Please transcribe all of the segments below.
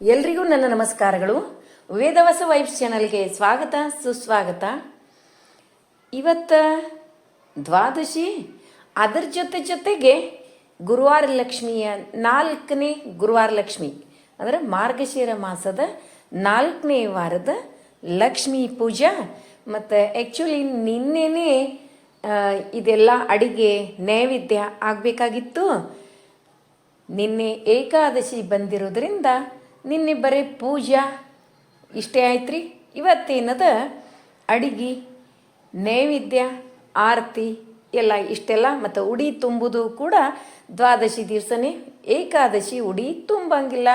ಎಲ್ರಿಗೂ ನನ್ನ ನಮಸ್ಕಾರಗಳು. ವೇದವಸ ವೈಬ್ಸ್ ಚಾನಲ್ಗೆ ಸ್ವಾಗತ, ಸುಸ್ವಾಗತ. ಇವತ್ತ ದ್ವಾದಶಿ ಅದರ ಜೊತೆ ಜೊತೆಗೆ ಗುರುವಾರ ಲಕ್ಷ್ಮಿಯ ನಾಲ್ಕನೇ ಗುರುವಾರ ಲಕ್ಷ್ಮಿ, ಅಂದರೆ ಮಾರ್ಗಶಿರ ಮಾಸದ ನಾಲ್ಕನೇ ವಾರದ ಲಕ್ಷ್ಮಿ ಪೂಜಾ. ಮತ್ತು ಆ್ಯಕ್ಚುಲಿ ನಿನ್ನೆನೇ ಇದೆಲ್ಲ ಅಡಿಗೆ ನೈವೇದ್ಯ ಆಗಬೇಕಾಗಿತ್ತು. ನಿನ್ನೆ ಏಕಾದಶಿ ಬಂದಿರೋದ್ರಿಂದ ನಿನ್ನೆ ಬರೀ ಪೂಜಾ. ಇಷ್ಟೇ ಆಯ್ತ್ರಿ? ಇವತ್ತೇನದ? ಅಡಿಗೆ, ನೈವೇದ್ಯ, ಆರತಿ ಎಲ್ಲ ಇಷ್ಟೆಲ್ಲ ಮತ್ತು ಉಡಿ ತುಂಬುದು ಕೂಡ ದ್ವಾದಶಿ ದಿವಸನೇ. ಏಕಾದಶಿ ಉಡಿ ತುಂಬಂಗಿಲ್ಲ.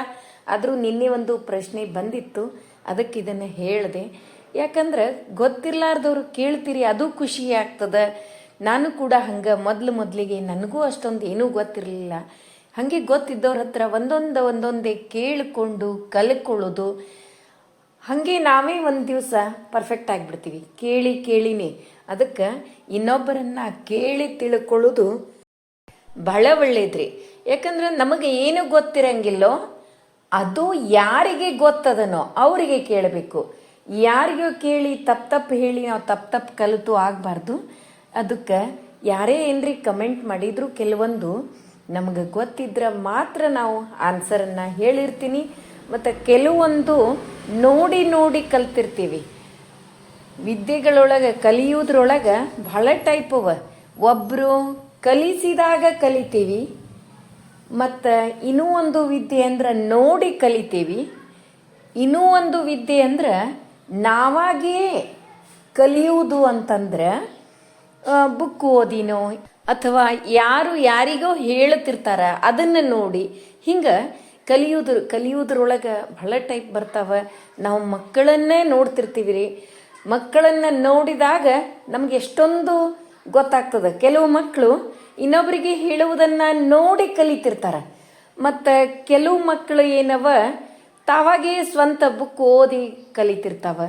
ಆದರೂ ನಿನ್ನೆ ಒಂದು ಪ್ರಶ್ನೆ ಬಂದಿತ್ತು. ಅದಕ್ಕೆ ಇದನ್ನು ಹೇಳಿದೆ. ಯಾಕಂದ್ರೆ ಗೊತ್ತಿರ್ಲಾರ್ದವ್ರು ಕೇಳ್ತೀರಿ ಅದು ಖುಷಿ ಆಗ್ತದೆ. ನಾನು ಕೂಡ ಹಂಗೆ ಮೊದಲು ಮೊದಲಿಗೆ ನನಗೂ ಅಷ್ಟೊಂದು ಏನೂ ಗೊತ್ತಿರಲಿಲ್ಲ. ಹಾಗೆ ಗೊತ್ತಿದ್ದವ್ರ ಹತ್ರ ಒಂದೊಂದು ಒಂದೊಂದೇ ಕೇಳಿಕೊಂಡು ಕಲ್ಕೊಳ್ಳೋದು. ಹಾಗೆ ನಾವೇ ಒಂದು ದಿವಸ ಪರ್ಫೆಕ್ಟ್ ಆಗಿಬಿಡ್ತೀವಿ. ಕೇಳಿ ಕೇಳಿನೇ. ಅದಕ್ಕೆ ಇನ್ನೊಬ್ಬರನ್ನ ಕೇಳಿ ತಿಳ್ಕೊಳ್ಳೋದು ಬಹಳ ಒಳ್ಳೇದ್ರಿ. ಯಾಕಂದ್ರೆ ನಮಗೆ ಏನು ಗೊತ್ತಿರಂಗಿಲ್ಲೋ ಅದು ಯಾರಿಗೆ ಗೊತ್ತದನೋ ಅವರಿಗೆ ಕೇಳಬೇಕು. ಯಾರಿಗೂ ಕೇಳಿ ತಪ್ಪು ತಪ್ಪು ಹೇಳಿ ನಾವು ತಪ್ಪು ತಪ್ಪು ಕಲಿತು ಆಗಬಾರ್ದು. ಅದಕ್ಕೆ ಯಾರೇ ಏನ್ರಿ ಕಮೆಂಟ್ ಮಾಡಿದ್ರು ಕೆಲವೊಂದು ನಮಗೆ ಗೊತ್ತಿದ್ರೆ ಮಾತ್ರ ನಾವು ಆನ್ಸರನ್ನು ಹೇಳಿರ್ತೀನಿ. ಮತ್ತು ಕೆಲವೊಂದು ನೋಡಿ ನೋಡಿ ಕಲ್ತಿರ್ತೀವಿ. ವಿದ್ಯೆಗಳೊಳಗೆ ಕಲಿಯೋದ್ರೊಳಗೆ ಬಹಳ ಟೈಪ್ ಅವ. ಒಬ್ಬರು ಕಲಿಸಿದಾಗ ಕಲಿತೀವಿ, ಮತ್ತು ಇನ್ನೂ ಒಂದು ವಿದ್ಯೆ ಅಂದ್ರೆ ನೋಡಿ ಕಲಿತೀವಿ. ಇನ್ನೂ ಒಂದು ವಿದ್ಯೆ ಅಂದ್ರೆ ನಾವಾಗಿಯೇ ಕಲಿಯುವುದು ಅಂತಂದ್ರೆ ಬುಕ್ ಓದಿನೋ ಅಥವಾ ಯಾರು ಯಾರಿಗೋ ಹೇಳುತ್ತಿರ್ತಾರ ಅದನ್ನು ನೋಡಿ ಹಿಂಗೆ ಕಲಿಯೋದ್ರ ಕಲಿಯೋದ್ರೊಳಗೆ ಬಹಳ ಟೈಪ್ ಬರ್ತಾವ. ನಾವು ಮಕ್ಕಳನ್ನೇ ನೋಡ್ತಿರ್ತೀವಿ ರೀ ಮಕ್ಕಳನ್ನು ನೋಡಿದಾಗ ನಮ್ಗೆ ಎಷ್ಟೊಂದು ಗೊತ್ತಾಗ್ತದೆ. ಕೆಲವು ಮಕ್ಕಳು ಇನ್ನೊಬ್ಬರಿಗೆ ಹೇಳುವುದನ್ನು ನೋಡಿ ಕಲಿತಿರ್ತಾರೆ. ಮತ್ತು ಕೆಲವು ಮಕ್ಕಳು ಏನವ ತಾವಾಗೇ ಸ್ವಂತ ಬುಕ್ ಓದಿ ಕಲಿತಿರ್ತಾವ.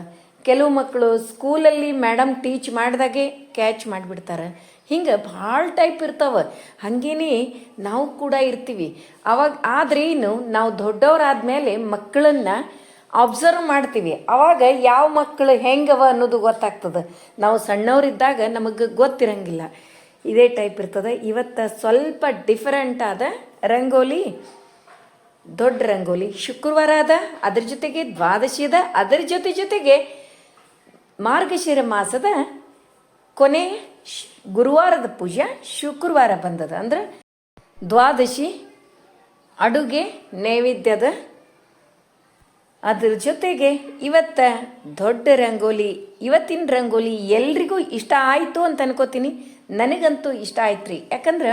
ಕೆಲವು ಮಕ್ಕಳು ಸ್ಕೂಲಲ್ಲಿ ಮೇಡಮ್ ಟೀಚ್ ಮಾಡಿದಾಗೆ ಕ್ಯಾಚ್ ಮಾಡಿಬಿಡ್ತಾರೆ. ಹಿಂಗೆ ಭಾಳ ಟೈಪ್ ಇರ್ತಾವೆ. ಹಾಗೇನೆ ನಾವು ಕೂಡ ಇರ್ತೀವಿ. ಅವಾಗ, ಆದರೆ ಏನು ನಾವು ದೊಡ್ಡವರಾದ್ಮೇಲೆ ಮಕ್ಕಳನ್ನು ಅಬ್ಸರ್ವ್ ಮಾಡ್ತೀವಿ. ಅವಾಗ ಯಾವ ಮಕ್ಕಳು ಹೆಂಗವ ಅನ್ನೋದು ಗೊತ್ತಾಗ್ತದೆ. ನಾವು ಸಣ್ಣವರಿದ್ದಾಗ ನಮಗೆ ಗೊತ್ತಿರಂಗಿಲ್ಲ. ಇದೇ ಟೈಪ್ ಇರ್ತದೆ. ಇವತ್ತು ಸ್ವಲ್ಪ ಡಿಫರೆಂಟ್ ಆದ ರಂಗೋಲಿ, ದೊಡ್ಡ ರಂಗೋಲಿ ಶುಕ್ರವಾರ ಅದ ಅದ್ರ ಜೊತೆಗೆ ದ್ವಾದಶಿ ಅದ ಅದ್ರ ಜೊತೆ ಜೊತೆಗೆ ಮಾರ್ಗಶಿರ ಮಾಸದ ಕೊನೆ ಗುರುವಾರದ ಪೂಜೆ ಶುಕ್ರವಾರ ಬಂದದ. ಅಂದ್ರೆ ದ್ವಾದಶಿ ಅಡುಗೆ ನೈವೇದ್ಯದ ಅದ್ರ ಜೊತೆಗೆ ಇವತ್ತ ದೊಡ್ಡ ರಂಗೋಲಿ, ಇವತ್ತಿನ ರಂಗೋಲಿ ಎಲ್ರಿಗೂ ಇಷ್ಟ ಆಯಿತು ಅಂತ ಅನ್ಕೋತೀನಿ. ನನಗಂತೂ ಇಷ್ಟ ಆಯ್ತು ರೀ. ಯಾಕಂದ್ರೆ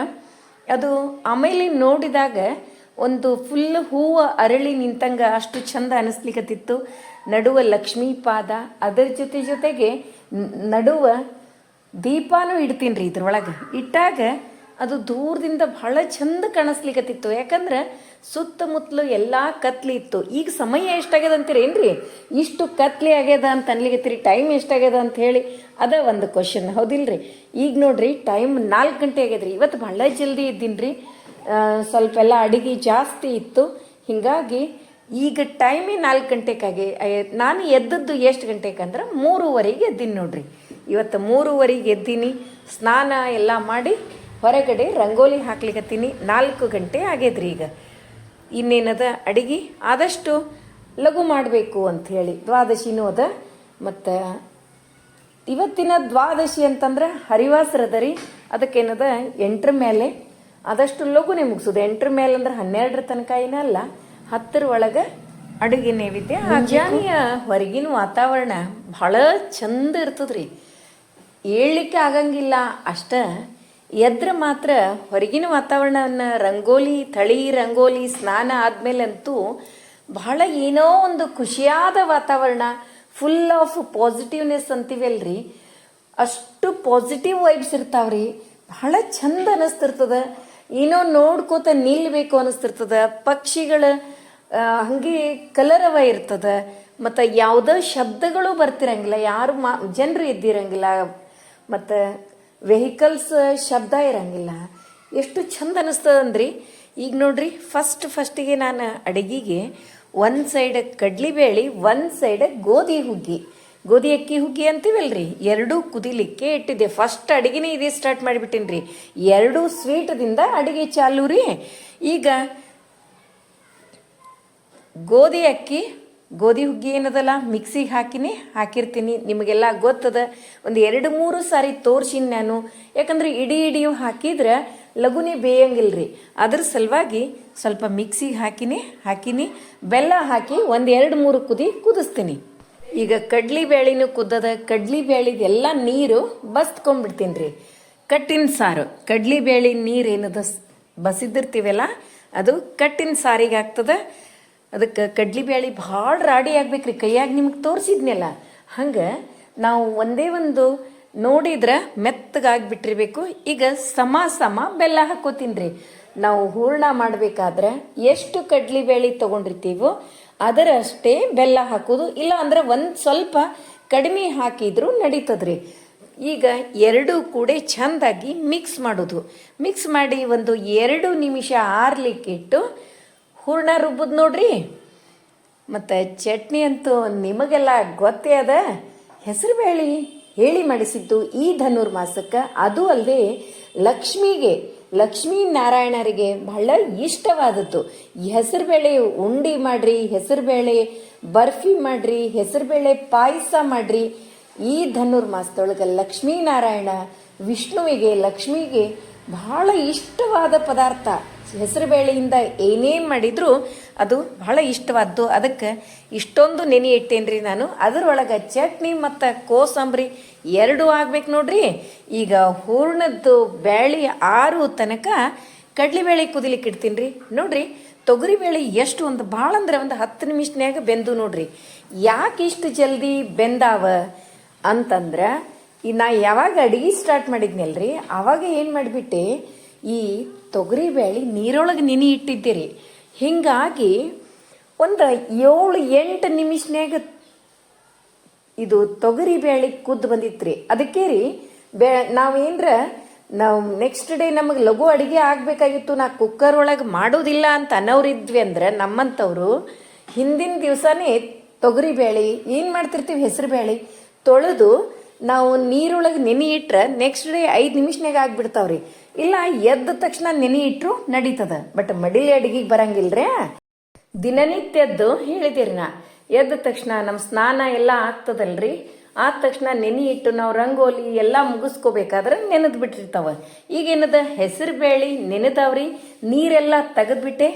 ಅದು ಆಮೇಲೆ ನೋಡಿದಾಗ ಒಂದು ಫುಲ್ ಹೂವು ಅರಳಿ ನಿಂತಂಗೆ ಅಷ್ಟು ಚಂದ ಅನಿಸ್ಲಿಕ್ಕತ್ತಿತ್ತು ನಡುವ ಲಕ್ಷ್ಮೀ ಪಾದ, ಅದರ ಜೊತೆ ಜೊತೆಗೆ ನಡುವ ದೀಪಾನೂ ಇಡ್ತೀನಿ ರೀ ಇದ್ರೊಳಗೆ. ಇಟ್ಟಾಗ ಅದು ದೂರದಿಂದ ಬಹಳ ಚಂದ ಕಾಣಿಸ್ಲಿಕ್ಕತ್ತಿತ್ತು ಯಾಕಂದ್ರೆ ಸುತ್ತಮುತ್ತಲು ಎಲ್ಲ ಕತ್ಲಿ ಇತ್ತು. ಈಗ ಸಮಯ ಎಷ್ಟಾಗ್ಯದ ಅಂತೀರೇನ್ರಿ? ಇಷ್ಟು ಕತ್ಲಿ ಆಗ್ಯದ ಅಂತ ಅನ್ಲಿಗತ್ತೀರಿ ಟೈಮ್ ಎಷ್ಟಾಗ್ಯದ ಅಂತ ಹೇಳಿ ಅದ ಒಂದು ಕ್ವಶನ್ ಹೌದಿಲ್ರಿ? ಈಗ ನೋಡ್ರಿ ಟೈಮ್ ನಾಲ್ಕು ಗಂಟೆ ಆಗ್ಯದ್ರಿ. ಇವತ್ತು ಬಹಳ ಜಲ್ದಿ ಇದ್ದೀನಿ ರೀ ಸ್ವಲ್ಪ ಎಲ್ಲ ಅಡಿಗೆ ಜಾಸ್ತಿ ಇತ್ತು. ಹೀಗಾಗಿ ಈಗ ಟೈಮೇ ನಾಲ್ಕು ಗಂಟೆಗಾಗಿ ನಾನು ಎದ್ದದ್ದು ಎಷ್ಟು ಗಂಟೆಗೆ ಅಂದ್ರೆ ಮೂರುವರೆಗೆ ಎದ್ದೀನಿ ನೋಡ್ರಿ. ಇವತ್ತು ಮೂರುವರೆಗೆ ಎದ್ದೀನಿ, ಸ್ನಾನ ಎಲ್ಲ ಮಾಡಿ ಹೊರಗಡೆ ರಂಗೋಲಿ ಹಾಕ್ಲಿಕತ್ತೀನಿ, ನಾಲ್ಕು ಗಂಟೆ ಆಗ್ಯದ್ರಿ ಈಗ. ಇನ್ನೇನದ ಅಡುಗೆ? ಆದಷ್ಟು ಲಘು ಮಾಡಬೇಕು ಅಂಥೇಳಿ ದ್ವಾದಶಿನೂ ಅದ, ಮತ್ತು ಇವತ್ತಿನ ದ್ವಾದಶಿ ಅಂತಂದ್ರೆ ಹರಿವಾಸರದ ರೀ ಅದಕ್ಕೇನದ ಎಂಟ್ರ ಮೇಲೆ, ಆದಷ್ಟು ಲಘುನೇ ಮುಗಿಸೋದು. ಎಂಟ್ರ ಮೇಲೆ ಅಂದ್ರೆ ಹನ್ನೆರಡರ ತನಕ ಏನಲ್ಲ ಹತ್ತರ ಒಳಗೆ ಅಡುಗೆ ನೈವೇದ್ಯ ಮುಂಜಾನೆಯ ಹೊರಗಿನ ವಾತಾವರಣ ಭಾಳ ಚಂದ ಇರ್ತದ್ರಿ. ಏಳ್ಲಿಕ್ಕೆ ಆಗಂಗಿಲ್ಲ. ಅಷ್ಟ ಎದ್ರೆ ಮಾತ್ರ ಹೊರಗಿನ ವಾತಾವರಣವನ್ನು ರಂಗೋಲಿ, ತಳಿ ರಂಗೋಲಿ, ಸ್ನಾನ ಆದಮೇಲಂತೂ ಬಹಳ ಏನೋ ಒಂದು ಖುಷಿಯಾದ ವಾತಾವರಣ ಫುಲ್ ಆಫ್ ಪಾಸಿಟಿವ್ನೆಸ್ ಅಂತೀವಲ್ರಿ. ಅಷ್ಟು ಪಾಸಿಟಿವ್ ವೈಬ್ಸ್ ಇರ್ತಾವ್ರಿ. ಬಹಳ ಚಂದ ಅನಿಸ್ತಿರ್ತದ. ಏನೋ ನೋಡ್ಕೋತ ನಿಲ್ಬೇಕು ಅನಿಸ್ತಿರ್ತದ. ಪಕ್ಷಿಗಳ ಹಂಗೆ ಕಲರವ ಇರ್ತದೆ. ಮತ್ತು ಯಾವುದೋ ಶಬ್ದಗಳು ಬರ್ತಿರಂಗಿಲ್ಲ. ಯಾರು ಮಾ, ಜನರು ಇದ್ದಿರಂಗಿಲ್ಲ. ಮತ್ತು ವೆಹಿಕಲ್ಸ್ ಶಬ್ದ ಇರಂಗಿಲ್ಲ. ಎಷ್ಟು ಚಂದ ಅನ್ನಿಸ್ತದಂದ್ರಿ ಈಗ ನೋಡ್ರಿ ಫಸ್ಟ್ ಫಸ್ಟಿಗೆ ನಾನು ಅಡುಗೆಗೆ ಒಂದು ಸೈಡ್ ಕಡ್ಲಿಬೇಳೆ ಒಂದು ಸೈಡ್ ಗೋಧಿ ಹುಗ್ಗಿ. ಗೋಧಿ ಅಕ್ಕಿ ಹುಗ್ಗಿ ಅಂತೀವಲ್ರಿ? ಎರಡೂ ಕುದಿಲಿಕ್ಕೆ ಇಟ್ಟಿದ್ದೆ. ಫಸ್ಟ್ ಅಡುಗೆನೇ ಇದೇ ಸ್ಟಾರ್ಟ್ ಮಾಡಿಬಿಟ್ಟಿನಿ ರೀ ಎರಡೂ ಸ್ವೀಟದಿಂದ ಅಡಿಗೆ ಚಾಲು ರೀ ಈಗ ಗೋಧಿ ಅಕ್ಕಿ, ಗೋಧಿ ಹುಗ್ಗಿ ಏನದಲ್ಲ ಮಿಕ್ಸಿಗೆ ಹಾಕಿನಿ, ಹಾಕಿರ್ತೀನಿ. ನಿಮಗೆಲ್ಲ ಗೊತ್ತದ, ಒಂದು ಎರಡು ಮೂರು ಸಾರಿ ತೋರ್ಸಿನಿ ನಾನು. ಯಾಕಂದ್ರೆ ಇಡೀ ಇಡಿಯು ಹಾಕಿದ್ರೆ ಲಘುನೇ ಬೇಯಂಗಿಲ್ಲ ರೀ ಅದ್ರ ಸಲುವಾಗಿ ಸ್ವಲ್ಪ ಮಿಕ್ಸಿಗೆ ಹಾಕಿನಿ ಹಾಕಿನಿ. ಬೆಲ್ಲ ಹಾಕಿ ಒಂದು ಎರಡು ಮೂರು ಕುದಿ ಕುದಿಸ್ತೀನಿ. ಈಗ ಕಡ್ಲಿ ಬೇಳೆನೂ ಕುದ್ದದ, ಕಡ್ಲಿ ಬೇಳಿದೆಲ್ಲ ನೀರು ಬಸ್ತ್ಕೊಂಡ್ಬಿಡ್ತೀನಿ ರೀ ಕಟ್ಟಿನ ಸಾರು, ಕಡ್ಲಿ ಬೇಳೆ ನೀರು ಏನದ ಬಸಿದಿರ್ತೀವಲ್ಲ, ಅದು ಕಟ್ಟಿನ ಸಾರಿಗೆ ಆಗ್ತದ. ಅದಕ್ಕೆ ಕಡ್ಲಿ ಬ್ಯಾಳಿ ಭಾಳ ರಾಡಿ ಆಗ್ಬೇಕ್ರಿ, ಕೈಯಾಗ ನಿಮ್ಗೆ ತೋರಿಸಿದ್ನಲ್ಲ. ಹಂಗೆ ನಾವು ಒಂದೇ ಒಂದು ನೋಡಿದ್ರೆ ಮೆತ್ತಗಾಗ್ಬಿಟ್ಟಿರ್ಬೇಕು. ಈಗ ಸಮ ಸಮ ಬೆಲ್ಲ ಹಾಕೋತೀನಿ ರೀ ನಾವು ಹೂರ್ಣ ಮಾಡಬೇಕಾದ್ರೆ ಎಷ್ಟು ಕಡ್ಲಿ ಬೇಳೆ ತೊಗೊಂಡಿರ್ತೀವೋ ಅದರಷ್ಟೇ ಬೆಲ್ಲ ಹಾಕೋದು. ಇಲ್ಲ ಅಂದ್ರೆ ಒಂದು ಸ್ವಲ್ಪ ಕಡಿಮೆ ಹಾಕಿದ್ರು ನಡೀತದ್ರಿ. ಈಗ ಎರಡು ಕೂಡ ಚೆಂದಾಗಿ ಮಿಕ್ಸ್ ಮಾಡೋದು. ಮಿಕ್ಸ್ ಮಾಡಿ ಒಂದು ಎರಡು ನಿಮಿಷ ಆರ್ಲಿಕ್ಕಿಟ್ಟು ಹೂರ್ಣ ರುಬ್ಬುದು ನೋಡ್ರಿ. ಮತ್ತು ಚಟ್ನಿ ಅಂತೂ ನಿಮಗೆಲ್ಲ ಗೊತ್ತೇ ಅದ. ಹೆಸರುಬೇಳೆ ಹೇಳಿ ಮಾಡಿಸಿದ್ದು ಈ ಧನುರ್ಮಾಸಕ್ಕೆ ಅದು ಅಲ್ಲದೆ ಲಕ್ಷ್ಮಿಗೆ, ಲಕ್ಷ್ಮೀ ನಾರಾಯಣರಿಗೆ ಬಹಳ ಇಷ್ಟವಾದದ್ದು. ಹೆಸರುಬೇಳೆ ಉಂಡಿ ಮಾಡ್ರಿ ಹೆಸರುಬೇಳೆ ಬರ್ಫಿ ಮಾಡ್ರಿ ಹೆಸರುಬೇಳೆ ಪಾಯಸ ಮಾಡ್ರಿ. ಈ ಧನುರ್ಮಾಸದೊಳಗೆ ಲಕ್ಷ್ಮೀನಾರಾಯಣ ವಿಷ್ಣುವಿಗೆ, ಲಕ್ಷ್ಮಿಗೆ ಬಹಳ ಇಷ್ಟವಾದ ಪದಾರ್ಥ. ಹೆಸರುಬೇಳೆಯಿಂದ ಏನೇನು ಮಾಡಿದ್ರು ಅದು ಬಹಳ ಇಷ್ಟವಾದ್ದು. ಅದಕ್ಕೆ ಇಷ್ಟೊಂದು ನೆನೆ ಇಟ್ಟೇನ್ರಿ ನಾನು. ಅದರೊಳಗೆ ಚಟ್ನಿ ಮತ್ತು ಕೋಸಂಬರಿ ಎರಡು ಆಗ್ಬೇಕು ನೋಡ್ರಿ. ಈಗ ಹೂರ್ಣದ್ದು ಬ್ಯಾಳಿ ಆರು ತನಕ ಕಡ್ಲಿಬೇಳೆ ಕುದಿಲಿಕ್ಕೆ ಇಡ್ತೀನಿ ರೀ ನೋಡ್ರಿ, ತೊಗರಿಬೇಳೆ ಎಷ್ಟು ಒಂದು ಭಾಳ ಅಂದ್ರೆ ಒಂದು ಹತ್ತು ನಿಮಿಷನ್ಯಾಗ ಬೆಂದು ನೋಡ್ರಿ. ಯಾಕೆ ಇಷ್ಟು ಜಲ್ದಿ ಬೆಂದಾವ ಅಂತಂದ್ರೆ, ಈ ನಾ ಯಾವಾಗ ಅಡಿಗೆ ಸ್ಟಾರ್ಟ್ ಮಾಡಿದ್ನಲ್ರಿ, ಅವಾಗ ಏನು ಮಾಡಿಬಿಟ್ಟೆ ಈ ತೊಗರಿ ಬೇಳೆ ನೀರೊಳಗೆ ನೆನೆ ಇಟ್ಟಿದ್ದೀರಿ. ಹಿಂಗಾಗಿ ಒಂದು ಏಳು, ಎಂಟು ನಿಮಿಷನ್ಯಾಗ ಇದು ತೊಗರಿ ಬೇಳೆ ಕುದ್ದು ಬಂದಿತ್ತು ರೀ ಅದಕ್ಕೆ ರೀ, ಬೇ, ನಾವೇನ್ರ, ನಾವು ನೆಕ್ಸ್ಟ್ ಡೇ ನಮಗೆ ಲಘು ಅಡುಗೆ ಆಗಬೇಕಾಗಿತ್ತು, ನಾ ಕುಕ್ಕರ್ ಒಳಗೆ ಮಾಡೋದಿಲ್ಲ ಅಂತ ಅನ್ನೋರಿದ್ವಿ ಅಂದ್ರೆ ನಮ್ಮಂಥವ್ರು ಹಿಂದಿನ ದಿವಸನೇ ತೊಗರಿ ಬೇಳೆ, ಏನು ಮಾಡ್ತಿರ್ತೀವಿ ಹೆಸರು ಬೇಳೆ, ತೊಳೆದು ನಾವು ನೀರೊಳಗೆ ನೆನೆ ಇಟ್ರೆ ನೆಕ್ಸ್ಟ್ ಡೇ ಐದು ನಿಮಿಷನಾಗ ಆಗ್ಬಿಡ್ತಾವ್ರಿ. ಇಲ್ಲ, ಎದ್ದ ತಕ್ಷಣ ನೆನೆ ಇಟ್ಟರು ನಡೀತದ. ಬಟ್ ಮಡಿಲಿ ಅಡಿಗೆಗೆ ಬರಂಗಿಲ್ರಿ? ದಿನನಿತ್ಯದ್ದು ಹೇಳಿದಿರಿ ನಾ. ಎದ್ದ ತಕ್ಷಣ ನಮ್ಮ ಸ್ನಾನ ಎಲ್ಲ ಆಗ್ತದಲ್ರಿ? ಆದ ತಕ್ಷಣ ನೆನೆ ಇಟ್ಟು ನಾವು ರಂಗೋಲಿ ಎಲ್ಲ ಮುಗಿಸ್ಕೋಬೇಕಾದ್ರೆ ನೆನೆದು ಬಿಟ್ಟಿರ್ತಾವ. ಈಗೇನದ ಹೆಸರು ಬೇಳೆ ನೆನೆದವ್ರಿ, ನೀರೆಲ್ಲ ತೆಗೆದ್ಬಿಟ್ಟೆ.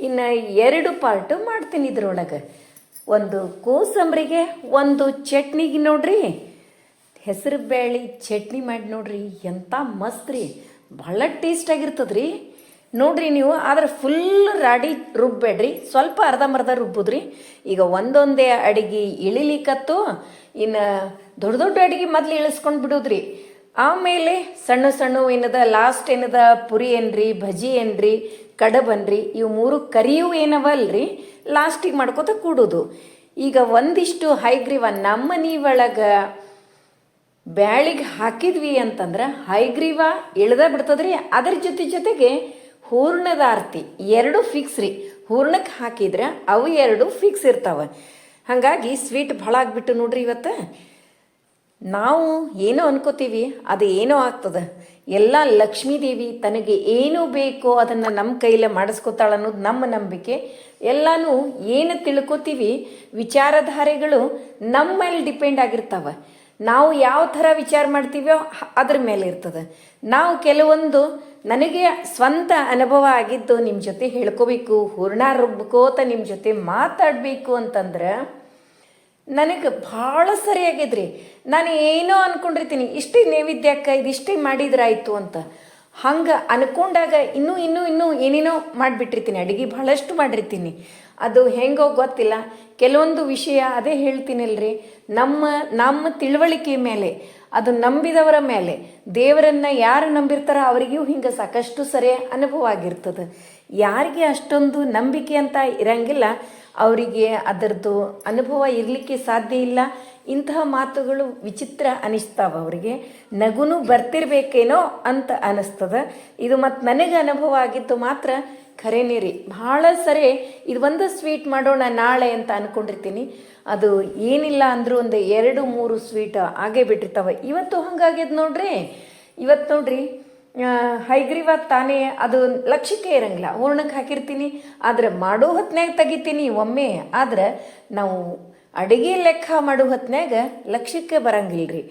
ಇನ್ನು ಎರಡು ಪಾರ್ಟ್ ಮಾಡ್ತೀನಿ ಇದ್ರೊಳಗೆ. ಒಂದು ಕೋಸಂಬರಿಗೆ, ಒಂದು ಚಟ್ನಿಗೆ ನೋಡ್ರಿ. ಹೆಸರು ಬೇಳೆ ಚಟ್ನಿ ಮಾಡಿ ನೋಡ್ರಿ ಎಂಥ ಮಸ್ತ್ ರೀ ಭಾಳ ಟೇಸ್ಟ್ ಆಗಿರ್ತದ್ರಿ. ನೋಡ್ರಿ ನೀವು, ಆದರೆ ಫುಲ್ ರಾಡಿ ರುಬ್ಬೇಡ್ರಿ. ಸ್ವಲ್ಪ ಅರ್ಧಂಬರ್ಧ ರುಬ್ಬುದ್ರಿ. ಈಗ ಒಂದೊಂದೇ ಅಡಿಗೆ ಇಳಿಲಿಕ್ಕತ್ತು ಇನ್ನು ದೊಡ್ಡ ದೊಡ್ಡ ಅಡಿಗೆ ಮೊದಲು ಇಳಿಸ್ಕೊಂಡು ಬಿಡೋದ್ರಿ. ಆಮೇಲೆ ಸಣ್ಣ ಸಣ್ಣ ಏನದ ಲಾಸ್ಟ್ ಏನದ, ಪುರಿ ಏನ್ರಿ, ಭಜಿ ಏನ್ರಿ, ಕಡಬನ್ರಿ, ಇವು ಮೂರು ಕರಿಯು ಏನವಲ್ರಿ ಲಾಸ್ಟಿಗೆ ಮಾಡ್ಕೋತ ಕೂಡೋದು. ಈಗ ಒಂದಿಷ್ಟು ಹೈಗ್ರೀವ ನಮ್ಮ ಮನೆ ಒಳಗೆ ಬ್ಯಾಳಿಗೆ ಹಾಕಿದ್ವಿ ಅಂತಂದ್ರೆ ಹೈಗ್ರೀವ ಇಳ್ದ ಬಿಡ್ತದ್ರಿ. ಅದ್ರ ಜೊತೆ ಜೊತೆಗೆ ಹೂರ್ಣದ ಆರತಿ ಎರಡು ಫಿಕ್ಸ್ ರೀ. ಹೂರ್ಣಕ್ಕೆ ಹಾಕಿದ್ರೆ ಅವು ಎರಡು ಫಿಕ್ಸ್ ಇರ್ತಾವ. ಹಾಗಾಗಿ ಸ್ವೀಟ್ ಭಾಳ ಆಗ್ಬಿಟ್ಟು ನೋಡ್ರಿ ಇವತ್ತು. ನಾವು ಏನೋ ಅನ್ಕೋತೀವಿ, ಅದು ಏನೋ ಆಗ್ತದೆ. ಎಲ್ಲ ಲಕ್ಷ್ಮೀ ದೇವಿ ತನಗೆ ಏನು ಬೇಕೋ ಅದನ್ನು ನಮ್ಮ ಕೈಲೇ ಮಾಡಿಸ್ಕೊತಾಳ ಅನ್ನೋದು ನಮ್ಮ ನಂಬಿಕೆ. ಎಲ್ಲನೂ ಏನು ತಿಳ್ಕೊತೀವಿ ವಿಚಾರಧಾರೆಗಳು ನಮ್ಮ ಮೇಲೆ ಡಿಪೆಂಡ್ ಆಗಿರ್ತಾವ. ನಾವು ಯಾವ ಥರ ವಿಚಾರ ಮಾಡ್ತೀವೋ ಅದ್ರ ಮೇಲೆ ಇರ್ತದೆ. ನಾವು ಕೆಲವೊಂದು ನನಗೆ ಸ್ವಂತ ಅನುಭವ ಆಗಿದ್ದು ನಿಮ್ಮ ಜೊತೆ ಹೇಳ್ಕೋಬೇಕು, ಹೂರ್ಣ ರುಬ್ಕೋತ ನಿಮ್ಮ ಜೊತೆ ಮಾತಾಡಬೇಕು ಅಂತಂದ್ರೆ ನನಗೆ ಭಾಳ ಸರಿಯಾಗಿದ್ರಿ ನಾನು ಏನೋ ಅನ್ಕೊಂಡಿರ್ತೀನಿ, ಇಷ್ಟೇ ನೈವೇದ್ಯಕ್ಕೆ ಇದಿಷ್ಟೇ ಮಾಡಿದ್ರಾಯ್ತು ಅಂತ. ಹಂಗೆ ಅನ್ಕೊಂಡಾಗ ಇನ್ನೂ ಇನ್ನೂ ಇನ್ನೂ ಏನೇನೋ ಮಾಡಿಬಿಟ್ಟಿರ್ತೀನಿ, ಅಡುಗೆ ಭಾಳಷ್ಟು ಮಾಡಿರ್ತೀನಿ. ಅದು ಹೆಂಗೋ ಗೊತ್ತಿಲ್ಲ. ಕೆಲವೊಂದು ವಿಷಯ ಅದೇ ಹೇಳ್ತೀನಲ್ರಿ. ನಮ್ಮ ನಮ್ಮ ತಿಳುವಳಿಕೆ ಮೇಲೆ, ಅದು ನಂಬಿದವರ ಮೇಲೆ, ದೇವರನ್ನ ಯಾರು ನಂಬಿರ್ತಾರ ಅವರಿಗೂ ಹಿಂಗೆ ಸಾಕಷ್ಟು ಸರಿ ಅನುಭವ ಆಗಿರ್ತದೆ. ಯಾರಿಗೆ ಅಷ್ಟೊಂದು ನಂಬಿಕೆ ಅಂತ ಇರಂಗಿಲ್ಲ. ಅವರಿಗೆ ಅದರದ್ದು ಅನುಭವ ಇರಲಿಕ್ಕೆ ಸಾಧ್ಯ ಇಲ್ಲ. ಇಂತಹ ಮಾತುಗಳು ವಿಚಿತ್ರ ಅನಿಸ್ತಾವ ಅವರಿಗೆ. ನಗುನು ಬರ್ತಿರ್ಬೇಕೇನೋ ಅಂತ ಅನಿಸ್ತದ. ಇದು ಮತ್ತು ನನಗೆ ಅನುಭವ ಆಗಿತ್ತು ಮಾತ್ರ. ಖರೇನೇ ರೀ ಭಾಳ ಸರಿ ಇದು ಒಂದು ಸ್ವೀಟ್ ಮಾಡೋಣ ನಾಳೆ ಅಂತ ಅಂದ್ಕೊಂಡಿರ್ತೀನಿ ಅದು ಏನಿಲ್ಲ ಅಂದರೂ ಒಂದು ಎರಡು ಮೂರು ಸ್ವೀಟ್ ಆಗೇ ಬಿಟ್ಟಿರ್ತಾವೆ. ಇವತ್ತು ಹಂಗಾಗ್ಯದ ನೋಡ್ರಿ. ಇವತ್ತು ನೋಡ್ರಿ ಆ, ಹೈಗ್ರೀವಾದ ತಾನೇ ಅದು ಲಕ್ಷ್ಯಕ್ಕೆ ಇರಂಗಿಲ್ಲ. ಹೂರ್ಣಕ್ಕೆ ಹಾಕಿರ್ತೀನಿ. ಆದ್ರೆ ಮಾಡೋ ಹೊತ್ನ್ಯಾಗ ತೆಗಿತೀನಿ ಒಮ್ಮೆ. ಆದ್ರೆ ನಾವು ಅಡಿಗೆ ಲೆಕ್ಕ ಮಾಡೋ ಹೊತ್ನ್ಯಾಗ ಲಕ್ಷ್ಯಕ್ಕೆ ಬರಂಗಿಲ್ರಿ.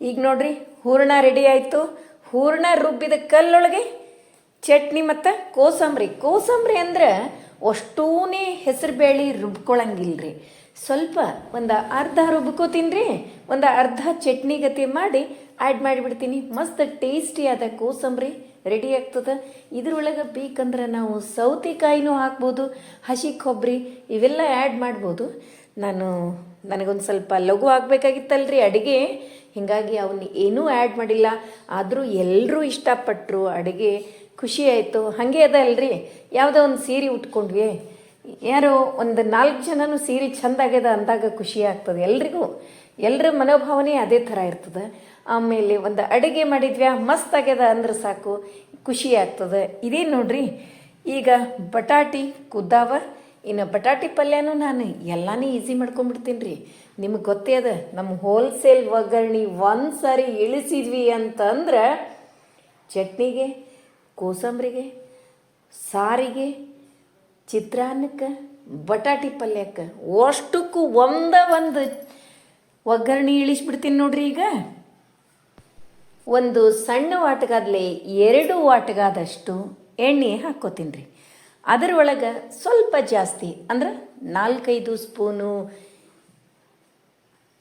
ಈಗ ನೋಡ್ರಿ, ಹೂರ್ಣ ರೆಡಿ ಆಯಿತು. ಹೂರ್ಣ ರುಬ್ಬಿದ ಕಲ್ಲೊಳಗೆ ಚಟ್ನಿ ಮತ್ತು ಕೋಸಂಬರಿ. ಕೋಸಂಬರಿ ಅಂದ್ರೆ ಅಷ್ಟೂನೇ ಹೆಸರು ಬೇಳೆ ರೀ ಸ್ವಲ್ಪ ಒಂದು ಅರ್ಧ ರುಬ್ಕೋತೀನಿ ರೀ ಒಂದು ಅರ್ಧ ಚಟ್ನಿ ಗತಿ ಮಾಡಿ ಆ್ಯಡ್ ಮಾಡಿಬಿಡ್ತೀನಿ. ಮಸ್ತ್ ಟೇಸ್ಟಿಯಾದ ಕೋಸಂಬರಿ ರೆಡಿ ಆಗ್ತದೆ. ಇದ್ರೊಳಗೆ ಬೇಕಂದ್ರೆ ನಾವು ಸೌತೆಕಾಯಿನೂ ಹಾಕ್ಬೋದು, ಹಸಿ ಕೊಬ್ಬರಿ ಇವೆಲ್ಲ ಆ್ಯಡ್ ಮಾಡ್ಬೋದು. ನಾನು ನನಗೊಂದು ಸ್ವಲ್ಪ ಲಘು ಆಗಬೇಕಾಗಿತ್ತಲ್ರಿ ಅಡುಗೆ. ಹೀಗಾಗಿ ಅವನ್ನ ಏನೂ ಆ್ಯಡ್ ಮಾಡಿಲ್ಲ. ಆದರೂ ಎಲ್ಲರೂ ಇಷ್ಟಪಟ್ಟರು ಅಡುಗೆ. ಖುಷಿ ಆಯಿತು. ಹಾಗೆ ಅದ ಅಲ್ರಿ. ಯಾವುದೋ ಒಂದು ಸೀರೆ ಉಟ್ಕೊಂಡ್ವಿ. ಯಾರೋ ಒಂದು ನಾಲ್ಕು ಜನನೂ ಸೀರೆ ಚಂದ ಆಗ್ಯದ ಅಂದಾಗ ಖುಷಿ ಆಗ್ತದೆ ಎಲ್ರಿಗೂ. ಎಲ್ಲರ ಮನೋಭಾವನೆ ಅದೇ ಥರ ಇರ್ತದೆ. ಆಮೇಲೆ ಒಂದು ಅಡುಗೆ ಮಾಡಿದ್ವ್ಯಾ, ಮಸ್ತ್ ಆಗ್ಯದ ಅಂದ್ರೆ ಸಾಕು. ಖುಷಿ ಆಗ್ತದೆ. ಇದೇನು ನೋಡ್ರಿ? ಈಗ ಬಟಾಟಿ, ಕುದ್ದಾವ ಇನ್ನು ಬಟಾಟಿ ಪಲ್ಯನೂ ನಾನು ಎಲ್ಲಾನು ಈಸಿ ಮಾಡ್ಕೊಂಡ್ಬಿಡ್ತೀನಿ ರೀ ನಿಮಗೆ ಗೊತ್ತೇ ಅದ ನಮ್ಮ ಹೋಲ್ಸೇಲ್ ಒಗ್ಗರಣೆ ಒಂದು ಸಾರಿ ಇಳಿಸಿದ್ವಿ ಅಂತಂದ್ರೆ ಚಟ್ನಿಗೆ, ಕೋಸಂಬರಿಗೆ, ಸಾರಿಗೆ, ಚಿತ್ರಾನ್ನಕ್ಕೆ, ಬಟಾಟಿ ಪಲ್ಯಕ್ಕೆ ಅಷ್ಟಕ್ಕೂ ಒಂದ ಒಂದು ಒಗ್ಗರಣೆ ಇಳಿಸ್ಬಿಡ್ತೀನಿ ನೋಡ್ರಿ ಈಗ. ಒಂದು ಸಣ್ಣ ವಾಟಗಾದ್ಲೆ ಎರಡು ವಾಟಗಾದಷ್ಟು ಎಣ್ಣೆ ಹಾಕ್ಕೋತೀನಿ ರೀ ಅದರ ಒಳಗೆ ಸ್ವಲ್ಪ ಜಾಸ್ತಿ ಅಂದ್ರೆ ನಾಲ್ಕೈದು ಸ್ಪೂನು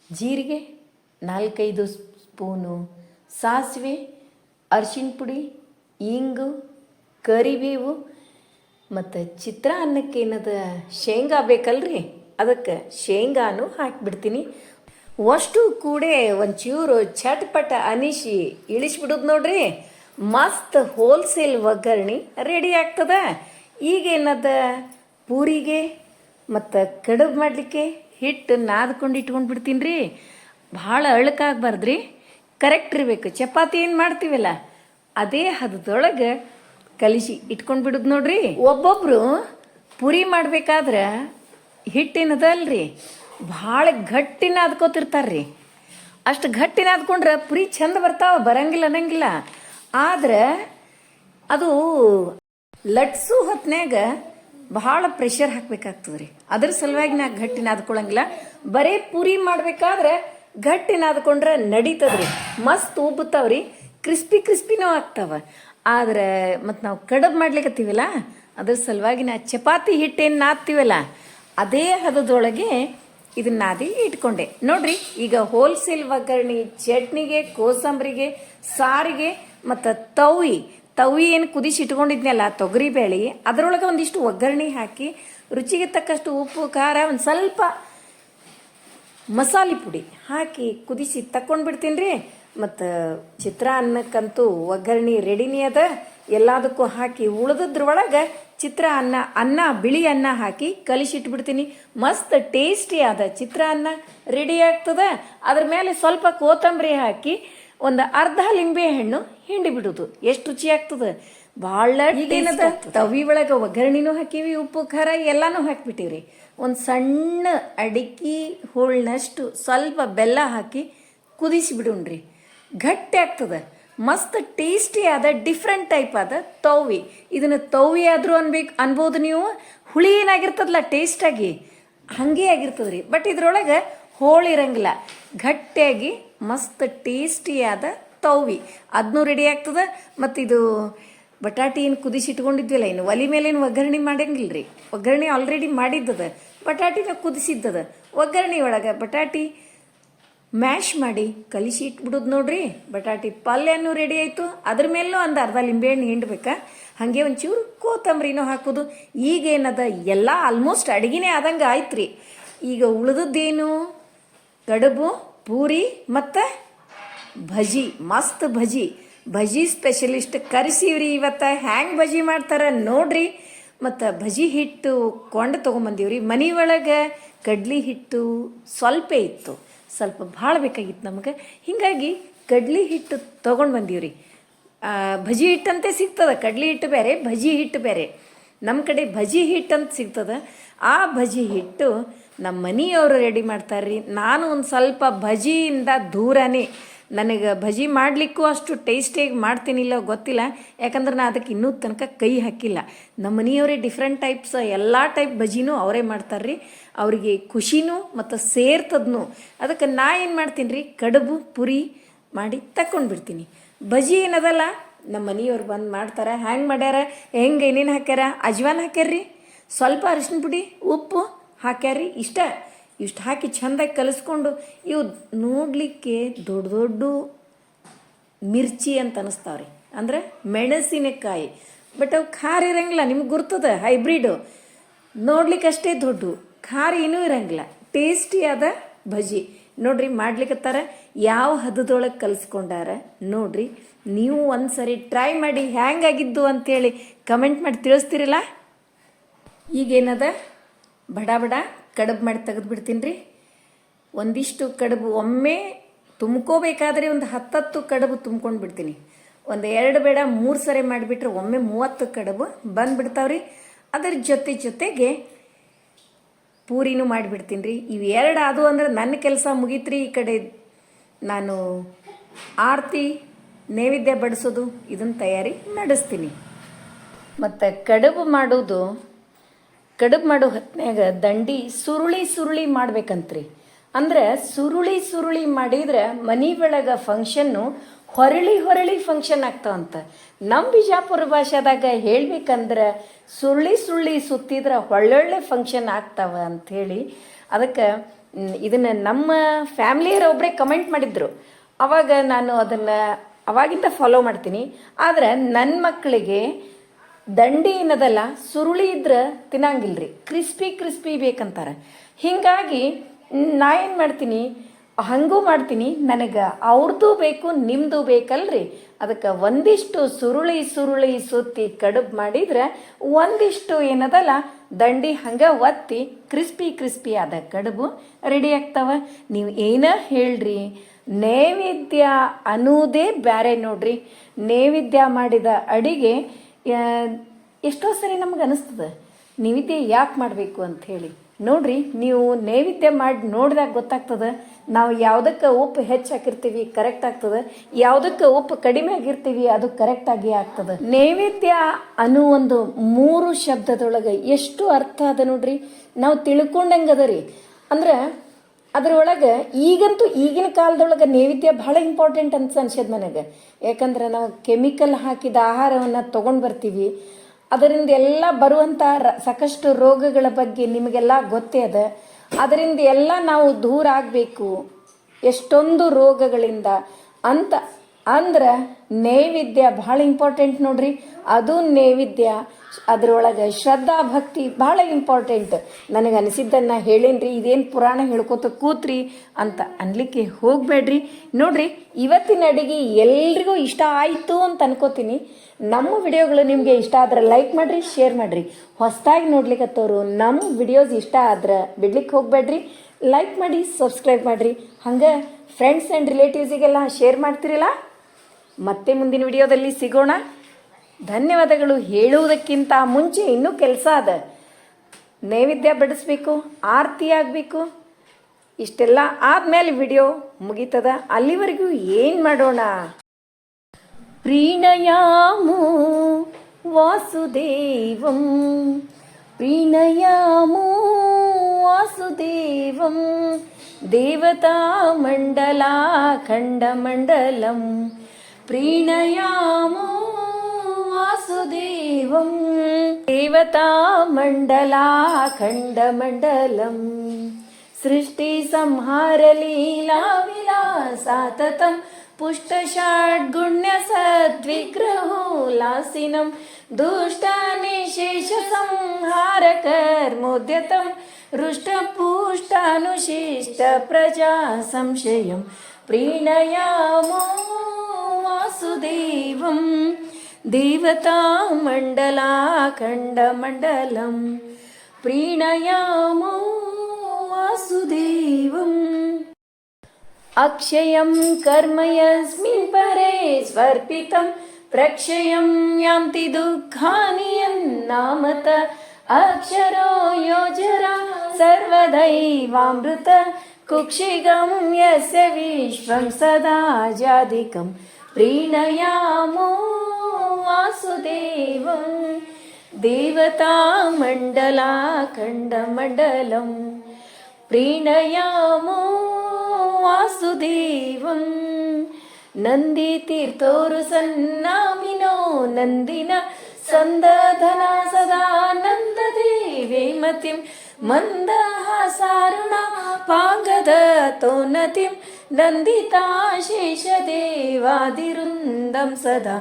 ಜೀರಿಗೆ, ನಾಲ್ಕೈದು ಸ್ಪೂನು ಸಾಸಿವೆ ಅರಿಶಿನ ಪುಡಿ, ಇಂಗು, ಕರಿಬೇವು ಮತ್ತು ಚಿತ್ರಾನ್ನಕ್ಕೆ ಏನದ ಶೇಂಗಾ ಬೇಕಲ್ರಿ? ಅದಕ್ಕೆ ಶೇಂಗಾನು ಹಾಕಿಬಿಡ್ತೀನಿ. ಅಷ್ಟು ಕೂಡೆ ಒಂಚೂರು ಚಟ್ಪಟ ಅನಿಸಿ ಇಳಿಸ್ಬಿಡೋದು ನೋಡ್ರಿ. ಮಸ್ತ್ ಹೋಲ್ಸೇಲ್ ಒಗ್ಗರಣೆ ರೆಡಿ ಆಗ್ತದ. ಈಗೇನದ ಪೂರಿಗೆ ಮತ್ತು ಕಡುಬು ಮಾಡಲಿಕ್ಕೆ ಹಿಟ್ಟು ನಾದ್ಕೊಂಡು ಇಟ್ಕೊಂಡು ಬಿಡ್ತೀನಿ ರೀ ಭಾಳ ಅಳಕಾಗಬಾರ್ದ್ರಿ ಕರೆಕ್ಟ್ ಇರಬೇಕು ಚಪಾತಿ ಏನು ಮಾಡ್ತೀವಲ್ಲ, ಅದೇ ಹದದೊಳಗೆ ಕಲಿಸಿ ಇಟ್ಕೊಂಡು ಬಿಡುದು ನೋಡ್ರಿ. ಒಬ್ಬೊಬ್ರು ಪುರಿ ಮಾಡ್ಬೇಕಾದ್ರೆ ಹಿಟ್ಟೇನದ ಅಲ್ರಿ ಭಾಳ ಗಟ್ಟಿ ನಾದ್ಕೋತಿರ್ತಾರ್ರಿ ಅಷ್ಟು ಗಟ್ಟಿ ನಾದ್ಕೊಂಡ್ರೆ ಪುರಿ ಚಂದ ಬರ್ತಾವ, ಬರಂಗಿಲ್ಲ ಅನ್ನಂಗಿಲ್ಲ. ಆದ್ರೆ ಅದು ಲಟ್ಸು ಹೊತ್ನ್ಯಾಗ ಬಹಳ ಪ್ರೆಷರ್ ಹಾಕ್ಬೇಕಾಗ್ತದೆ ರೀ ಅದ್ರ ಸಲುವಾಗಿ ನಾ ಗಟ್ಟಿ ನಾದ್ಕೊಳಂಗಿಲ್ಲ. ಬರೀ ಪುರಿ ಮಾಡ್ಬೇಕಾದ್ರೆ ಗಟ್ಟಿ ನಾದ್ಕೊಂಡ್ರೆ ನಡೀತದ್ರಿ. ಮಸ್ತ್ ಉಬ್ಬುತ್ತಾವ್ರಿ. ಕ್ರಿಸ್ಪಿ ಕ್ರಿಸ್ಪಿನೂ ಆಗ್ತಾವ. ಆದ್ರೆ ಮತ್ತು ನಾವು ಕಡಬ್ ಮಾಡ್ಲಿಕ್ಕತ್ತೀವಲ್ಲ ಅದ್ರ ಸಲುವಾಗಿ ನಾ ಚಪಾತಿ ಹಿಟ್ಟೇನು ನಾದ್ತೀವಲ್ಲ, ಅದೇ ಹದದೊಳಗೆ ಇದನ್ನ ನಾದಿ ಇಟ್ಕೊಂಡೆ. ನೋಡ್ರಿ, ಈಗ ಹೋಲ್ಸೇಲ್ ಒಗ್ಗರಣೆ, ಚಟ್ನಿಗೆ, ಕೋಸಂಬರಿಗೆ, ಸಾರಿಗೆ, ಮತ್ತು ತವಿ ತವಿ ಏನು ಕುದಿಸಿ ಇಟ್ಕೊಂಡಿದ್ನಲ್ಲ, ತೊಗರಿ ಬೇಳೆ, ಅದರೊಳಗೆ ಒಂದಿಷ್ಟು ಒಗ್ಗರಣೆ ಹಾಕಿ, ರುಚಿಗೆ ತಕ್ಕಷ್ಟು ಉಪ್ಪು, ಖಾರ, ಒಂದು ಸ್ವಲ್ಪ ಮಸಾಲೆ ಪುಡಿ ಹಾಕಿ ಕುದಿಸಿ ತಕ್ಕೊಂಡು ಬಿಡ್ತೀನಿ ರೀ ಮತ್ತು ಚಿತ್ರಾನ್ನಕ್ಕಂತೂ ಒಗ್ಗರಣೆ ರೆಡಿನೇ ಅದ. ಎಲ್ಲದಕ್ಕೂ ಹಾಕಿ ಉಳಿದ್ರೊಳಗೆ ಚಿತ್ರ ಅನ್ನ ಬಿಳಿ ಅನ್ನ ಹಾಕಿ ಕಲಿಸಿಟ್ಬಿಡ್ತೀನಿ. ಮಸ್ತ್ ಟೇಸ್ಟಿ ಆದ ಚಿತ್ರಾನ್ನ ರೆಡಿ ಆಗ್ತದ. ಅದ್ರ ಮೇಲೆ ಸ್ವಲ್ಪ ಕೋತಂಬರಿ ಹಾಕಿ ಒಂದು ಅರ್ಧ ಲಿಂಬೆ ಹಣ್ಣು ಹಿಂಡಿ ಬಿಡುದು. ಎಷ್ಟು ರುಚಿ ಆಗ್ತದೆ ಭಾಳ ಇದೇನದ ತವಿ ಒಳಗೆ ಒಗ್ಗರಣಿನೂ ಹಾಕಿವಿ ಉಪ್ಪು ಖಾರ ಎಲ್ಲಾನು ಹಾಕಿಬಿಟ್ಟಿವ್ರಿ. ಒಂದು ಸಣ್ಣ ಅಡಿಕೆ ಹೋಳ್ನಷ್ಟು ಸ್ವಲ್ಪ ಬೆಲ್ಲ ಹಾಕಿ ಕುದಿಸಿ ಬಿಡುಣ್ರಿ. ಗಟ್ಟಿ ಆಗ್ತದೆ. ಮಸ್ತ್ ಟೇಸ್ಟಿ ಆದ ಡಿಫ್ರೆಂಟ್ ಟೈಪ್ ಆದ ತೌವಿ. ಇದನ್ನು ತೌವಿ ಆದರೂ ಅನ್ಬೇಕು ಅನ್ಬೋದು ನೀವು. ಹುಳಿ ಏನಾಗಿರ್ತದಲ್ಲ ಟೇಸ್ಟಾಗಿ ಹಾಗೆ ಆಗಿರ್ತದೆ ರೀ ಬಟ್ ಇದ್ರೊಳಗೆ ಹೋಳಿರಂಗಿಲ್ಲ. ಗಟ್ಟಿಯಾಗಿ, ಮಸ್ತ್ ಟೇಸ್ಟಿಯಾದ ತೌವಿ ಅದನ್ನೂ ರೆಡಿ ಆಗ್ತದೆ? ಮತ್ತು ಇದು ಬಟಾಟಿ ಏನು ಕುದಿಸಿ ಇಟ್ಕೊಂಡಿದ್ವಿಲ್ಲ ಇನ್ನು, ಒಲಿ ಮೇಲೇನು ಒಗ್ಗರಣೆ ಮಾಡಂಗಿಲ್ಲ ರೀ ಒಗ್ಗರಣೆ ಆಲ್ರೆಡಿ ಮಾಡಿದ್ದದ. ಬಟಾಟಿನ ಕುದಿಸಿದ್ದದ. ಒಗ್ಗರಣೆ ಒಳಗೆ ಬಟಾಟಿ ಮ್ಯಾಶ್ ಮಾಡಿ ಕಲಿಸಿ ಇಟ್ಬಿಡೋದು ನೋಡ್ರಿ. ಬಟಾಟಿ ಪಲ್ಯನೂ ರೆಡಿ ಆಯಿತು. ಅದ್ರ ಮೇಲೂ ಒಂದು ಅರ್ಧ ಲಿಂಬೆಹಣ್ಣು ಹಿಂಡ್ಬೇಕಾ. ಹಾಗೆ ಒಂಚೂರು ಕೋತಂಬರಿನೂ ಹಾಕೋದು. ಈಗೇನದ? ಎಲ್ಲ ಆಲ್ಮೋಸ್ಟ್ ಅಡುಗೆನೇ ಆದಂಗೆ ಆಯ್ತು ರೀ ಈಗ ಉಳಿದದ್ದೇನು? ಕಡುಬು, ಪೂರಿ ಮತ್ತು ಭಜಿ, ಮಸ್ತ್ ಭಜಿ. ಭಜಿ ಸ್ಪೆಷಲಿಸ್ಟ್ ಕರೆಸಿವ್ರಿ ಇವತ್ತು. ಹ್ಯಾಂಗೆ ಭಜಿ ಮಾಡ್ತಾರೆ ನೋಡ್ರಿ. ಮತ್ತು ಭಜಿ ಹಿಟ್ಟು ಕೊಂಡು ತೊಗೊಂಬಂದೀವ್ರಿ. ಮನೆ ಒಳಗೆ ಕಡ್ಲಿ ಹಿಟ್ಟು ಸ್ವಲ್ಪ ಇತ್ತು. ಸ್ವಲ್ಪ ಭಾಳ ಬೇಕಾಗಿತ್ತು ನಮಗೆ. ಹೀಗಾಗಿ ಕಡ್ಲಿ ಹಿಟ್ಟು ತೊಗೊಂಡು ಬಂದೀವ್ರಿ ಭಜಿ ಹಿಟ್ಟಂತೆ ಸಿಗ್ತದೆ. ಕಡ್ಲಿ ಹಿಟ್ಟು ಬೇರೆ, ಭಜಿ ಹಿಟ್ಟು ಬೇರೆ. ನಮ್ಮ ಕಡೆ ಭಜಿ ಹಿಟ್ಟಂತ ಸಿಗ್ತದೆ. ಆ ಭಜಿ ಹಿಟ್ಟು ನಮ್ಮ ಮನೆಯವರು ರೆಡಿ ಮಾಡ್ತಾರೆ ರೀ ನಾನು ಒಂದು ಸ್ವಲ್ಪ ಭಜಿಯಿಂದ ದೂರನೇ. ನನಗೆ ಭಜಿ ಮಾಡಲಿಕ್ಕೂ ಅಷ್ಟು ಟೇಸ್ಟಿಯಾಗಿ ಮಾಡ್ತೀನಿಲ್ಲ ಗೊತ್ತಿಲ್ಲ. ಯಾಕಂದ್ರೆ ನಾನು ಅದಕ್ಕೆ ಇನ್ನೂ ತನಕ ಕೈ ಹಾಕಿಲ್ಲ. ನಮ್ಮ ಮನೆಯವರೇ ಡಿಫ್ರೆಂಟ್ ಟೈಪ್ಸ್ ಎಲ್ಲ ಟೈಪ್ ಭಜಿನೂ ಅವರೇ ಮಾಡ್ತಾರೆ ರೀ ಅವರಿಗೆ ಖುಷಿನೂ ಮತ್ತು ಸೇರ್ತದನು. ಅದಕ್ಕೆ ನಾ ಏನು ಮಾಡ್ತೀನಿ ರೀ ಕಡುಬು, ಪುರಿ ಮಾಡಿ ತಕ್ಕೊಂಡು ಬಿಡ್ತೀನಿ ಭಜಿ ಏನದಲ್ಲ ನಮ್ಮ ಮನೆಯವ್ರು ಬಂದು ಮಾಡ್ತಾರೆ, ಹ್ಯಾಂಗೆ ಮಾಡ್ಯಾರ, ಹೆಂಗೆ ಏನೇನು ಹಾಕ್ಯಾರ, ಅಜ್ವಾನ್ ಹಾಕ್ಯಾರ್ರಿ. ಸ್ವಲ್ಪ ಅರಿಶಿನ ಪುಡಿ, ಉಪ್ಪು ಹಾಕ್ಯಾರ್ರಿ? ಇಷ್ಟ. ಇಷ್ಟು ಹಾಕಿ ಚೆಂದಾಗಿ ಕಲಿಸ್ಕೊಂಡು ಇವು ನೋಡಲಿಕ್ಕೆ ದೊಡ್ಡ ದೊಡ್ಡ ಮಿರ್ಚಿ ಅಂತ ಅನಿಸ್ತಾವ್ರಿ. ಅಂದ್ರೆ ಮೆಣಸಿನಕಾಯಿ. ಬಟ್ ಅವು ಖಾರ ಇರಂಗಿಲ್ಲ, ನಿಮ್ಗೆ ಗುರ್ತದ? ಹೈಬ್ರಿಡು. ನೋಡ್ಲಿಕ್ಕೆ ಅಷ್ಟೇ ದೊಡ್ಡ. ಖಾರ ಏನೂ ಇರಂಗಿಲ್ಲ. ಟೇಸ್ಟಿಯಾದ ಭಜಿ ನೋಡ್ರಿ ಮಾಡ್ಲಿಕ್ಕತ್ತಾರ ಯಾವ ಹದದೊಳಗೆ ಕಲಿಸ್ಕೊಂಡಾರ? ನೋಡ್ರಿ. ನೀವು ಒಂದ್ಸರಿ ಟ್ರೈ ಮಾಡಿ ಹ್ಯಾಂಗಾಗಿದ್ದು ಅಂತೇಳಿ ಕಮೆಂಟ್ ಮಾಡಿ ತಿಳಿಸ್ತೀರಲ್ಲ? ಈಗೇನದ? ಬಡ ಬಡ, ಕಡುಬು ಮಾಡಿ ತೆಗೆದು ಬಿಡ್ತೀನಿ ರೀ ಒಂದಿಷ್ಟು ಕಡುಬು ಒಮ್ಮೆ ತುಂಬ್ಕೋಬೇಕಾದ್ರೆ ಒಂದು ಹತ್ತತ್ತು ಕಡುಬು ತುಂಬ್ಕೊಂಡು ಬಿಡ್ತೀನಿ. ಒಂದು ಎರಡು ಬೇಡ, ಮೂರು ಸರಿ ಮಾಡಿಬಿಟ್ರೆ ಒಮ್ಮೆ ಮೂವತ್ತು ಕಡುಬು ಬಂದ್ಬಿಡ್ತಾವ್ರಿ. ಅದರ ಜೊತೆ ಜೊತೆಗೆ ಪೂರಿನೂ ಮಾಡಿಬಿಡ್ತೀನಿ ರೀ ಇವು ಎರಡು ಅದು ಅಂದ್ರೆ ನನ್ನ ಕೆಲಸ ಮುಗೀತ್ರಿ ಈ ಕಡೆ. ನಾನು ಆರತಿ ನೈವೇದ್ಯ ಬಡಿಸೋದು ಇದನ್ನು ತಯಾರಿ ನಡೆಸ್ತೀನಿ. ಮತ್ತು ಕಡುಬು ಮಾಡೋದು ಕಡುಬು ಮಾಡೋ ಹೊತ್ನ್ಯಾಗ ದಂಡಿ ಸುರುಳಿ ಸುರುಳಿ ಮಾಡ್ಬೇಕಂತ್ರಿ. ಅಂದ್ರೆ ಸುರುಳಿ ಸುರುಳಿ ಮಾಡಿದ್ರೆ ಮನೆ ಒಳಗೆ ಫಂಕ್ಷನ್ನು ಹೊರಳಿ ಹೊರಳಿ ಫಂಕ್ಷನ್ ಆಗ್ತಾವಂತ ನಮ್ಮ ಬಿಜಾಪುರ ಭಾಷೆದಾಗ ಹೇಳ್ಬೇಕಂದ್ರೆ ಸುರುಳಿ ಸುರುಳಿ ಸುತ್ತಿದ್ರೆ ಒಳ್ಳೊಳ್ಳೆ ಫಂಕ್ಷನ್ ಆಗ್ತಾವ ಅಂಥೇಳಿ ಅದಕ್ಕೆ ಇದನ್ನು ಇದನ್ನ ನಮ್ಮ ಫ್ಯಾಮಿಲಿಯರ ಒಬ್ಬರೇ ಕಮೆಂಟ್ ಮಾಡಿದ್ರು. ಅವಾಗ ನಾನು ಅದನ್ನು ಅವಾಗಿಂದ ಫಾಲೋ ಮಾಡ್ತೀನಿ. ಆದ್ರೆ ನನ್ನ ಮಕ್ಕಳಿಗೆ ದಂಡಿ ಏನದಲ್ಲ ಸುರುಳಿ ಇದ್ರೆ ತಿನ್ನಂಗಿಲ್ರಿ. Crispy crispy ಬೇಕಂತಾರೆ. ಹೀಗಾಗಿ ನಾ ಏನು ಮಾಡ್ತೀನಿ, ಹಂಗೂ ಮಾಡ್ತೀನಿ, ನನಗೆ ಅವ್ರದ್ದು ಬೇಕು ನಿಮ್ಮದು ಬೇಕಲ್ರಿ. ಅದಕ್ಕೆ ಒಂದಿಷ್ಟು ಸುರುಳಿ ಸುರುಳಿ ಸುತ್ತಿ ಕಡುಬು ಮಾಡಿದ್ರೆ ಒಂದಿಷ್ಟು ಏನದಲ್ಲ, ದಂಡಿ ಹಂಗೆ ಒತ್ತಿ ಕ್ರಿಸ್ಪಿ ಕ್ರಿಸ್ಪಿ ಆದ ಕಡುಬು ರೆಡಿ ಆಗ್ತಾವ. ನೀವು ಏನ ಹೇಳ್ರಿ, ನೈವೇದ್ಯ ಅನ್ನೋದೇ ಬ್ಯಾರೆ ನೋಡ್ರಿ. ನೈವೇದ್ಯ ಮಾಡಿದ ಅಡಿಗೆ ಎಷ್ಟೋ ಸರಿ ನಮ್ಗೆ ಅನಿಸ್ತದೆ. ನೈವೇದ್ಯ ಯಾಕೆ ಮಾಡಬೇಕು ಅಂತ ಹೇಳಿ. ನೋಡ್ರಿ, ನೀವು ನೈವೇದ್ಯ ಮಾಡಿ ನೋಡಿದಾಗ ಗೊತ್ತಾಗ್ತದೆ, ನಾವು ಯಾವುದಕ್ಕೆ ಉಪ್ಪು ಹೆಚ್ಚು ಹಾಕಿರ್ತೀವಿ ಕರೆಕ್ಟ್ ಆಗ್ತದೆ. ಯಾವುದಕ್ಕೆ ಉಪ್ಪು ಕಡಿಮೆ ಆಗಿರ್ತೀವಿ, ಅದು ಕರೆಕ್ಟ್ ಆಗಿ ಆಗ್ತದೆ. ನೈವೇದ್ಯ ಅನ್ನೋ ಒಂದು ಮೂರು ಶಬ್ದದೊಳಗೆ ಎಷ್ಟು ಅರ್ಥ ಅದ ನೋಡ್ರಿ. ನಾವು ತಿಳ್ಕೊಂಡಂಗದ ರೀ. ಅಂದ್ರೆ ಅದ್ರೊಳಗೆ ಈಗಂತೂ ಈಗಿನ ಕಾಲದೊಳಗೆ ನೈವೇದ್ಯ ಬಹಳ ಇಂಪಾರ್ಟೆಂಟ್ ಅಂತ ಅನ್ಸದ್ ನನಗೆ. ಯಾಕಂದ್ರೆ ನಾವು ಕೆಮಿಕಲ್ ಹಾಕಿದ ಆಹಾರವನ್ನು ತೊಗೊಂಡು ಬರ್ತೀವಿ. ಅದರಿಂದ ಎಲ್ಲ ಬರುವಂಥ ರ- ಸಾಕಷ್ಟು ರೋಗಗಳ ಬಗ್ಗೆ ನಿಮಗೆಲ್ಲ ಗೊತ್ತೇ ಅದ. ಅದರಿಂದ ಎಲ್ಲ ನಾವು ದೂರ ಆಗಬೇಕು. ಎಷ್ಟೊಂದು ರೋಗಗಳಿಂದ ಅಂತ, ಅಂದ್ರೆ ನೈವೇದ್ಯ ಭಾಳ ಇಂಪಾರ್ಟೆಂಟ್ ನೋಡ್ರಿ. ಅದು ನೈವೇದ್ಯ. ಅದರೊಳಗೆ ಶ್ರದ್ಧಾ ಭಕ್ತಿ ಭಾಳ ಇಂಪಾರ್ಟೆಂಟ್ ನನಗೆ ಅನಿಸಿದ್ದನ್ನು ಹೇಳೇನ್ರಿ. ಇದೇನು ಪುರಾಣ ಹೇಳ್ಕೊತ ಕೂತ್ರಿ ಅಂತ ಅನ್ಲಿಕ್ಕೆ ಹೋಗಬೇಡ್ರಿ. ನೋಡ್ರಿ, ಇವತ್ತಿನ ಅಡಿಗೆ ಎಲ್ರಿಗೂ ಇಷ್ಟ ಆಯಿತು ಅಂತ ಅನ್ಕೋತೀನಿ. ನಮ್ಮ ವಿಡಿಯೋಗಳು ನಿಮಗೆ ಇಷ್ಟ ಆದ್ರೆ ಲೈಕ್ ಮಾಡಿರಿ ಶೇರ್ ಮಾಡಿರಿ. ಹೊಸದಾಗಿ ನೋಡ್ಲಿಕ್ಕತ್ತವ್ರು ನಮ್ಮ ವಿಡಿಯೋಸ್ ಇಷ್ಟ ಆದ್ರೆ ಬಿಡ್ಲಿಕ್ಕೆ ಹೋಗಬೇಡ್ರಿ. ಲೈಕ್ ಮಾಡಿ ಸಬ್ಸ್ಕ್ರೈಬ್ ಮಾಡಿರಿ. ಹಂಗೆ ಫ್ರೆಂಡ್ಸ್ ಆ್ಯಂಡ್ ರಿಲೇಟಿವ್ಸಿಗೆಲ್ಲ ಶೇರ್ ಮಾಡ್ತಿರಲ್ಲ? ಮತ್ತೆ ಮುಂದಿನ ವಿಡಿಯೋದಲ್ಲಿ ಸಿಗೋಣ. ಧನ್ಯವಾದಗಳು ಹೇಳುವುದಕ್ಕಿಂತ ಮುಂಚೆ ಇನ್ನೂ ಕೆಲಸ ಅದ. ನೈವೇದ್ಯ ಬಡಿಸ್ಬೇಕು, ಆರತಿ ಆಗಬೇಕು, ಇಷ್ಟೆಲ್ಲ ಆದಮೇಲೆ ವಿಡಿಯೋ ಮುಗೀತದ. ಅಲ್ಲಿವರೆಗೂ ಏನು ಮಾಡೋಣ? ಪ್ರೀಣಯಾಮು ವಾಸುದೇವಂ ಪ್ರೀಣಯಾಮು ವಾಸುದೇವಂ, ದೇವತಾ ಮಂಡಲಾಖಂಡಮಂಡಲಂ ಪ್ರೀಣಯಾಮೋ वासुदेवं देवतामण्डलाखण्डमण्डलम्। सृष्टिसंहारलीलाविलासाततं पुष्टषड्गुण्यसद्विग्रहोल्लासिनं दुष्टानिशेषसंहारकर्मोद्यतं हृष्टपुष्टानुशिष्टप्रजा संशयं प्रीणयामो वासुदेवं देवतामण्डलाखण्डमण्डलं प्रीणयामो वासुदेवम्। अक्षयं कर्म यस्मिन् परे स्वर्पितं प्रक्षयं यान्ति दुःखानि यन्नामत। अक्षरो योजरा सर्वदैवामृत कुक्षिगं यस्य विश्वं सदा जादिकं। प्रीणयामो वासुदेवं देवतामण्डलाखण्डमण्डलं प्रीणयामो वासुदेवं। नन्दितीर्थोरु सन्नामिनो नन्दिन सन्दधना सदा नन्ददेवे मतिं मन्दहासारुणा पाङ्गदतोन्नतिं नन्दिताशेषदेवादिवृन्दं सदा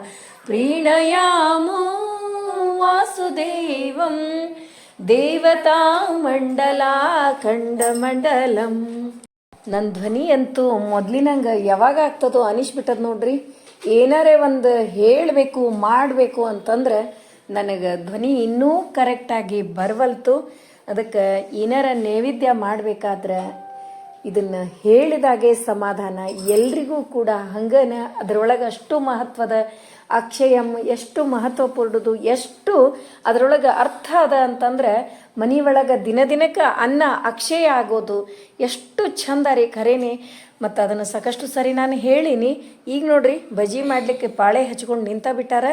प्रीणयामो वासुदेवं ದೇವತಾಮಂಡಲಾಖಂಡಮಂಡಲಂ ನನ್ನ ಧ್ವನಿ ಅಂತೂ ಮೊದ್ಲಿನಂಗೆ ಯಾವಾಗ ಆಗ್ತದೋ ಅನಿಸ್ಬಿಟ್ಟದ ನೋಡ್ರಿ ಏನಾರೇ ಒಂದು ಹೇಳಬೇಕು ಮಾಡಬೇಕು ಅಂತಂದ್ರೆ ನನಗೆ ಧ್ವನಿ ಇನ್ನೂ ಕರೆಕ್ಟಾಗಿ ಬರವಲ್ತು ಅದಕ್ಕೆ ಏನಾರ ನೈವೇದ್ಯ ಮಾಡಬೇಕಾದ್ರೆ ಇದನ್ನ ಹೇಳಿದಾಗೆ ಸಮಾಧಾನ ಎಲ್ರಿಗೂ ಕೂಡ ಹಂಗನ ಅದರೊಳಗೆ ಅಷ್ಟು ಮಹತ್ವದ ಅಕ್ಷಯಂ ಎಷ್ಟು ಮಹತ್ವಪೂರ್ಣದು, ಎಷ್ಟು ಅದರೊಳಗೆ ಅರ್ಥ ಅದ ಅಂತಂದ್ರೆ ಮನೆಯೊಳಗೆ ದಿನ ದಿನಕ್ಕೆ ಅನ್ನ ಅಕ್ಷಯ ಆಗೋದು. ಎಷ್ಟು ಚಂದ ರೀ ಖರೇನೆ. ಮತ್ತು ಅದನ್ನು ಸಾಕಷ್ಟು ಸರಿ ನಾನು ಹೇಳಿನಿ. ಈಗ ನೋಡ್ರಿ, ಬಜಿ ಮಾಡಲಿಕ್ಕೆ ಪಾಳೆ ಹಚ್ಕೊಂಡು ನಿಂತ ಬಿಟ್ಟಾರ.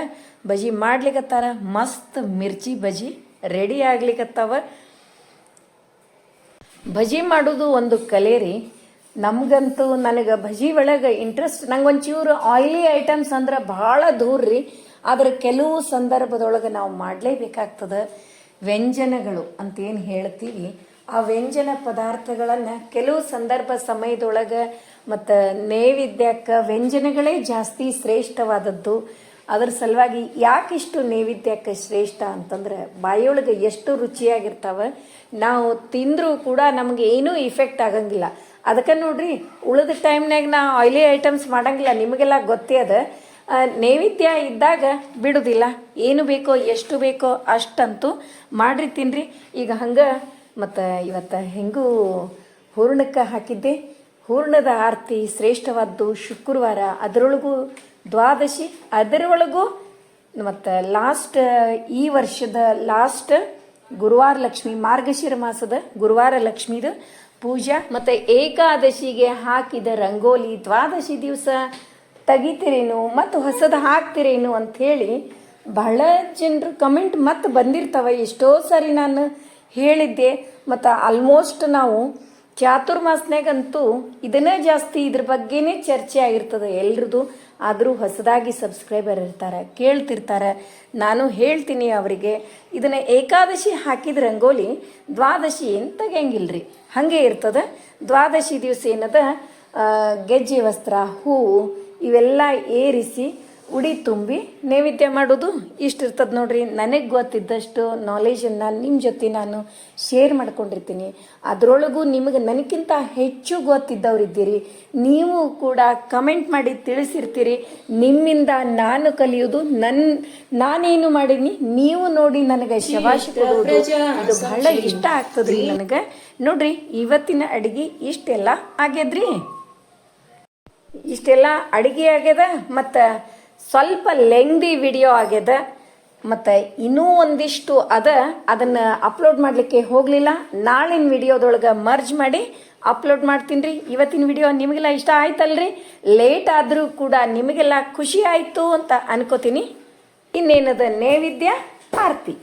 ಬಜಿ ಮಾಡ್ಲಿಕ್ಕತ್ತಾರ ಮಸ್ತ್ ಮಿರ್ಚಿ ಬಜಿ ರೆಡಿ ಆಗ್ಲಿಕ್ಕತ್ತಾವ ಬಜಿ ಮಾಡೋದು ಒಂದು ಕಲೆ ರೀ. ನಮಗಂತೂ ನನಗೆ ಭಜಿ ಒಳಗೆ ಇಂಟ್ರೆಸ್ಟ್ ನಂಗೆ ಒಂಚೂರು ಆಯಿಲಿ ಐಟಮ್ಸ್ ಅಂದ್ರೆ ಭಾಳ ದೂರ ರೀ. ಆದ್ರೆ ಕೆಲವು ಸಂದರ್ಭದೊಳಗೆ ನಾವು ಮಾಡಲೇಬೇಕಾಗ್ತದೆ ವ್ಯಂಜನಗಳು ಅಂತೇನು ಹೇಳ್ತೀವಿ. ಆ ವ್ಯಂಜನ ಪದಾರ್ಥಗಳನ್ನು ಕೆಲವು ಸಂದರ್ಭ ಸಮಯದೊಳಗೆ ಮತ್ತು ನೈವೇದ್ಯಕ್ಕೆ ವ್ಯಂಜನಗಳೇ ಜಾಸ್ತಿ ಶ್ರೇಷ್ಠವಾದದ್ದು. ಅದ್ರ ಸಲುವಾಗಿ ಯಾಕಿಷ್ಟು ನೈವೇದ್ಯಕ್ಕೆ ಶ್ರೇಷ್ಠ ಅಂತಂದ್ರೆ ಬಾಯಿಯೊಳಗೆ ಎಷ್ಟು ರುಚಿಯಾಗಿರ್ತಾವೆ, ನಾವು ತಿಂದರೂ ಕೂಡ ನಮಗೆ ಏನೂ ಇಫೆಕ್ಟ್ ಆಗಂಗಿಲ್ಲ. ಅದಕ್ಕೆ ನೋಡ್ರಿ, ಉಳಿದ ಟೈಮ್ನಾಗ ನಾ ಆಯ್ಲಿ ಐಟಮ್ಸ್ ಮಾಡಂಗಿಲ್ಲ, ನಿಮಗೆಲ್ಲ ಗೊತ್ತೇ ಅದ. ನೈವೇದ್ಯ ಇದ್ದಾಗ ಬಿಡುವುದಿಲ್ಲ ಏನು ಬೇಕೋ, ಎಷ್ಟು ಬೇಕೋ ಅಷ್ಟಂತೂ ಮಾಡ್ರಿ, ತಿನ್ರಿ. ಈಗ ಹಂಗೆ ಮತ್ತು ಇವತ್ತು ಹೆಂಗೂ ಹೂರ್ಣಕ್ಕೆ ಹಾಕಿದ್ದೆ. ಹೂರ್ಣದ ಆರತಿ ಶ್ರೇಷ್ಠವಾದ್ದು ಶುಕ್ರವಾರ. ಅದರೊಳಗೂ ದ್ವಾದಶಿ, ಅದರೊಳಗೂ ಮತ್ತು ಲಾಸ್ಟ್ ಈ ವರ್ಷದ ಲಾಸ್ಟ್ ಗುರುವಾರ ಲಕ್ಷ್ಮಿ, ಮಾರ್ಗಶಿರ ಮಾಸದ ಗುರುವಾರ ಲಕ್ಷ್ಮಿದು. ಪೂಜಾ? ಮತ್ತು ಏಕಾದಶಿಗೆ ಹಾಕಿದ ರಂಗೋಲಿ ದ್ವಾದಶಿ ದಿವಸ ತೆಗಿತೀರೇನು ಮತ್ತು ಹೊಸದು ಹಾಕ್ತಿರೇನು ಅಂಥೇಳಿ ಬಹಳ ಜನರು ಕಮೆಂಟ್ ಮತ್ತೆ ಬಂದಿರ್ತವೆ. ಎಷ್ಟೋ ಸಾರಿ ನಾನು ಹೇಳಿದ್ದೆ. ಮತ್ತು ಆಲ್ಮೋಸ್ಟ್ ನಾವು ಚಾತುರ್ಮಾಸ್ನಾಗಂತೂ ಇದನ್ನೇ ಜಾಸ್ತಿ ಇದ್ರ ಬಗ್ಗೆನೇ ಚರ್ಚೆ ಆಗಿರ್ತದೆ ಎಲ್ರದ್ದು ಆದರೂ ಹೊಸದಾಗಿ ಸಬ್ಸ್ಕ್ರೈಬರ್ ಇರ್ತಾರೆ, ಕೇಳ್ತಿರ್ತಾರೆ. ನಾನು ಹೇಳ್ತೀನಿ ಅವರಿಗೆ, ಇದನ್ನು ಏಕಾದಶಿ ಹಾಕಿದ ರಂಗೋಲಿ ದ್ವಾದಶಿ ಏನು ತೆಗಿಯಂಗಿಲ್ರಿ ಹಾಗೆ ಇರ್ತದೆ. ದ್ವಾದಶಿ ದಿವಸ ಏನದ? ಗೆಜ್ಜೆ ವಸ್ತ್ರ ಹೂವು ಇವೆಲ್ಲ ಏರಿಸಿ ಉಡಿ ತುಂಬಿ ನೈವೇದ್ಯ ಮಾಡೋದು ಇಷ್ಟಿರ್ತದೆ ನೋಡ್ರಿ. ನನಗೆ ಗೊತ್ತಿದ್ದಷ್ಟು ನಾಲೆಜನ್ನು ನಿಮ್ಮ ಜೊತೆ ನಾನು ಶೇರ್ ಮಾಡ್ಕೊಂಡಿರ್ತೀನಿ. ಅದರೊಳಗೂ ನಿಮಗೆ ನನಗಿಂತ ಹೆಚ್ಚು ಗೊತ್ತಿದ್ದವರಿದ್ದೀರಿ ನೀವು ಕೂಡ ಕಮೆಂಟ್ ಮಾಡಿ ತಿಳಿಸಿರ್ತೀರಿ. ನಿಮ್ಮಿಂದ ನಾನು ಕಲಿಯೋದು ನನ್ನ ನಾನೇನು ಮಾಡೀನಿ ನೀವು ನೋಡಿ ನನಗೆ ಶವಾಶಿ ಕೊಡೋದು ಅದು ಬಹಳ ಇಷ್ಟ ಆಗ್ತದ್ರಿ ನನಗೆ. ನೋಡ್ರಿ ಇವತ್ತಿನ ಅಡಿಗೆ ಇಷ್ಟೆಲ್ಲ ಆಗ್ಯದ್ರಿ? ಇಷ್ಟೆಲ್ಲ ಅಡುಗೆ ಆಗ್ಯದ ಮತ್ತು ಸ್ವಲ್ಪ ಲೆಂಗ್ದಿ ವಿಡಿಯೋ ಆಗ್ಯದ, ಮತ್ತು ಇನ್ನೂ ಒಂದಿಷ್ಟು ಅದ, ಅದನ್ನು ಅಪ್ಲೋಡ್ ಮಾಡಲಿಕ್ಕೆ ಹೋಗಲಿಲ್ಲ. ನಾಳಿನ ವಿಡಿಯೋದೊಳಗೆ ಮರ್ಜ್ ಮಾಡಿ ಅಪ್ಲೋಡ್ ಮಾಡ್ತೀನಿ ರೀ ಇವತ್ತಿನ ವಿಡಿಯೋ ನಿಮಗೆಲ್ಲ ಇಷ್ಟ ಆಯ್ತಲ್ರಿ? ಲೇಟ್ ಆದರೂ ಕೂಡ ನಿಮಗೆಲ್ಲ ಖುಷಿ ಆಯಿತು ಅಂತ ಅನ್ಕೋತೀನಿ. ಇನ್ನೇನದ ನೈವೇದ್ಯ? ಆರತಿ.